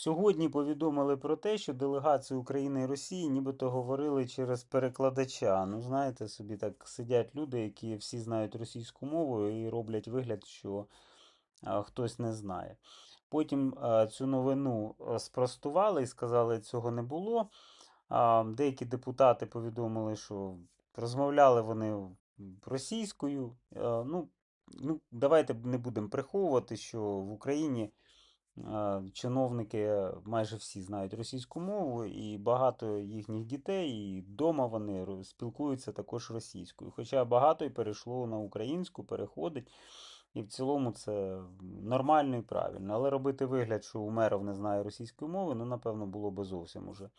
Сьогодні повідомили про те, що делегації України і Росії нібито говорили через перекладача. Ну, знаєте, собі так сидять люди, які всі знають російську мову і роблять вигляд, що хтось не знає. Потім цю новину спростували і сказали, цього не було. Деякі депутати повідомили, що розмовляли вони російською. Ну, ну, давайте не будемо приховувати, що в Україні. Е, Чиновники майже всі знають російську мову, і багато їхніх дітей, і вдома вони спілкуються також російською. Хоча багато і перейшло на українську, переходить. І в цілому це нормально і правильно. Але робити вигляд, що Умеров не знає російської мови, ну, напевно, було би зовсім уже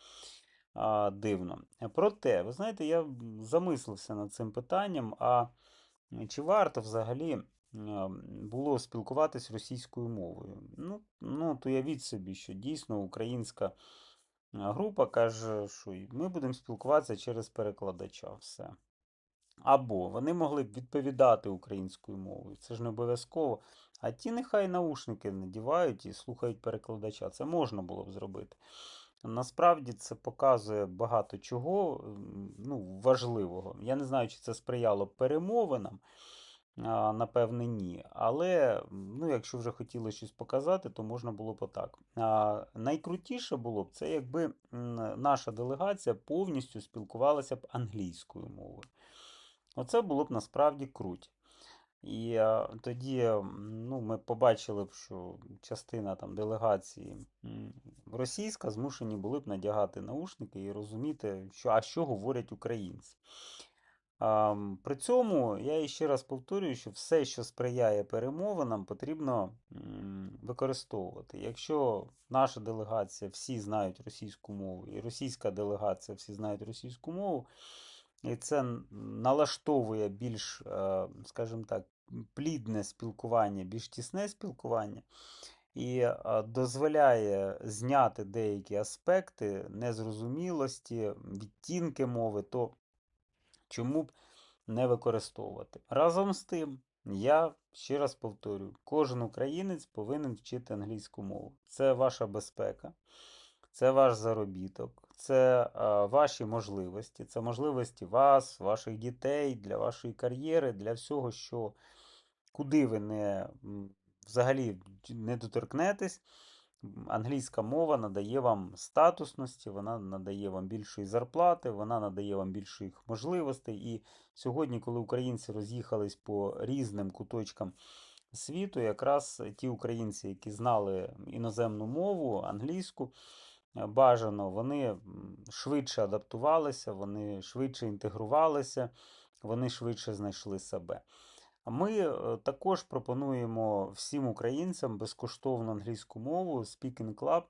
а, дивно. Проте, ви знаєте, я замислився над цим питанням. А чи варто взагалі е, було спілкуватись російською мовою? Ну, то уявіть собі, що дійсно українська е, група каже, що ми будемо спілкуватися через перекладача. Все. Або вони могли б відповідати українською мовою, це ж не обов'язково. А ті нехай наушники надівають і слухають перекладача. Це можна було б зробити. Насправді це показує багато чого ну, важливого. Я не знаю, чи це сприяло перемовинам, напевне, ні. Але ну, якщо вже хотіли щось показати, то можна було б отак. Найкрутіше було б це, якби наша делегація повністю спілкувалася б англійською мовою. Оце було б насправді круть. І тоді ну, ми побачили б, що частина там делегації російська змушені були б надягати наушники і розуміти, що, а що говорять українці. При цьому я ще раз повторюю, що все, що сприяє перемовинам, потрібно використовувати. Якщо наша делегація всі знають російську мову, і російська делегація всі знають російську мову, і це налаштовує більш, е, скажімо так, плідне спілкування, більш тісне спілкування, і е, дозволяє зняти деякі аспекти незрозумілості, відтінки мови, то чому б не використовувати. Разом з тим, я ще раз повторюю, кожен українець повинен вчити англійську мову. Це ваша безпека, це ваш заробіток, це е, ваші можливості, це можливості вас, ваших дітей, для вашої кар'єри, для всього, що куди ви не взагалі не доторкнетесь. Англійська мова надає вам статусності, вона надає вам більшої зарплати, вона надає вам більших можливостей. І сьогодні, коли українці роз'їхались по різним куточкам світу, якраз ті українці, які знали іноземну мову, англійську, е, бажано, вони швидше адаптувалися, вони швидше інтегрувалися, вони швидше знайшли себе. Ми е, також пропонуємо всім українцям безкоштовну англійську мову Speaking Club.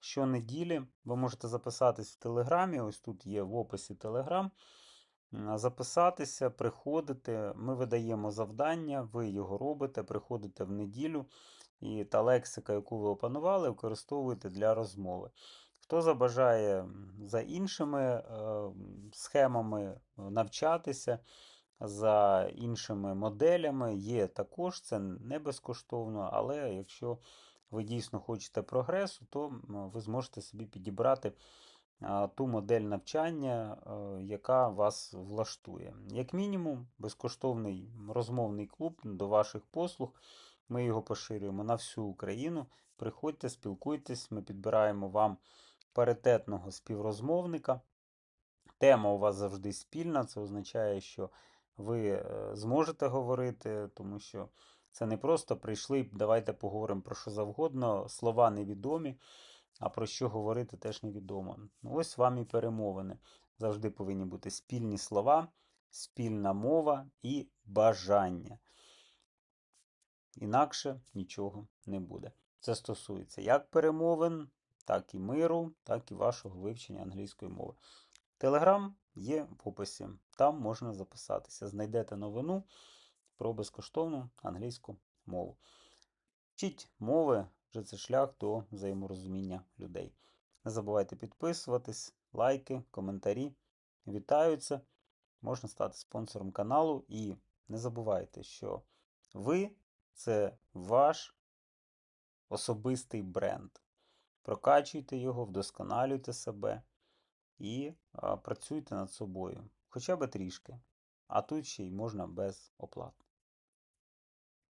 Щонеділі ви можете записатись в Телеграмі. Ось тут є в описі Телеграм. Записатися, приходити. Ми видаємо завдання, ви його робите, приходите в неділю, і та лексика, яку ви опанували, використовуєте для розмови. Хто забажає за іншими е, схемами е, навчатися, за іншими моделями, є також, це не безкоштовно, але якщо ви дійсно хочете прогресу, то ви зможете собі підібрати ту модель навчання, е, яка вас влаштує. Як мінімум, безкоштовний розмовний клуб до ваших послуг. Ми його поширюємо на всю Україну. Приходьте, спілкуйтесь, ми підбираємо вам паритетного співрозмовника. Тема у вас завжди спільна, це означає, що ви е, зможете говорити, тому що це не просто прийшли, давайте поговоримо про що завгодно, слова невідомі, а про що говорити теж невідомо. Ну, Ось вам і перемовини. Завжди повинні бути спільні слова, спільна мова і бажання. Інакше нічого не буде. Це стосується як перемовин, так і миру, так і вашого вивчення англійської мови. Телеграм є в описі, там можна записатися. Знайдете новину про безкоштовну англійську мову. Вчіть мови, вже це шлях до взаєморозуміння людей. Не забувайте підписуватись, лайки, коментарі. Вітаються. Можна стати спонсором каналу. І не забувайте, що ви це ваш особистий бренд. прокачуйте його, вдосконалюйте себе і працюйте над собою. Хоча б трішки. А тут ще й можна без оплат.